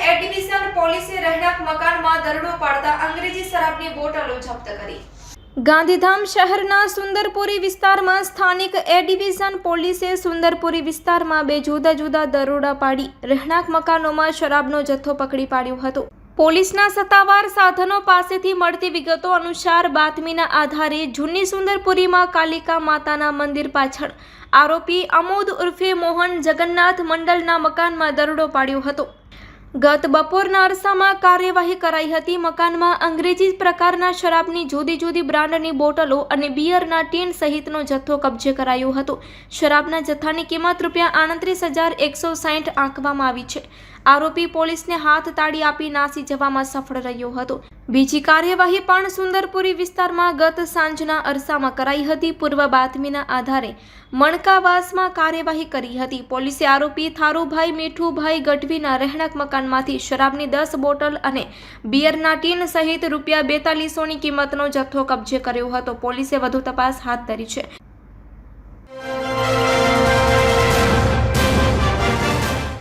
વલસાડ પોલીસે રહેણાંક મકાનમાં દરોડો પાડતા અંગ્રેજી શરાબની બોટલો જપ્ત કરી. ગાંધીધામ શહેરના સુંદરપુરી વિસ્તારમાં સ્થાનિક એ ડિવિઝન પોલીસે સુંદરપુરી વિસ્તારમાં બે જુદા જુદા દરોડા પાડી રહેણાંક મકાનોમાં શરાબનો જથ્થો પકડી પાડ્યો હતો. પોલીસના સત્તાવાર સાધનો પાસેથી મળતી વિગતો અનુસાર બાતમીના આધારે જૂની સુંદરપુરીમાં કાલિકા માતાના મંદિર પાછળ આરોપી અમોદ ઉર્ફે મોહન જગન્નાથ મંડળના મકાનમાં દરોડો પાડ્યો હતો. ગત બપોરના અરસામાં કાર્યવાહી કરાઈ હતી. મકાનમાં અંગ્રેજી પ્રકારના શરાબની જુદી જુદી બ્રાન્ડની બોટલો અને બિયરના ટીન સહિતનો જથ્થો કબજે કરાયો હતો. શરાબના જથ્થાની કિંમત રૂપિયા આડત્રીસ હજાર એકસો સાહીઠ આંકવામાં આવી છે. આરોપી પોલીસને હાથ તાળી આપી નાસી જવામાં સફળ રહ્યો હતો. બીજી કાર્યવાહી પણ સુંદરપુરી વિસ્તારમાં ગત સાંજના અરસામાં કરાઈ હતી. પૂર્વ બાતમીના આધારે મણકાવાસમાં કાર્યવાહી કરી હતી. પોલીસે આરોપી થારુભાઈ મીઠુભાઈ ગઢવીના રહેણાંક મકાનમાંથી શરાબની દસ બોટલ અને બિયરના ટીન સહિત રૂપિયા બેતાલીસોની કિંમતનો જથ્થો કબજે કર્યો હતો. પોલીસે વધુ તપાસ હાથ ધરી છે.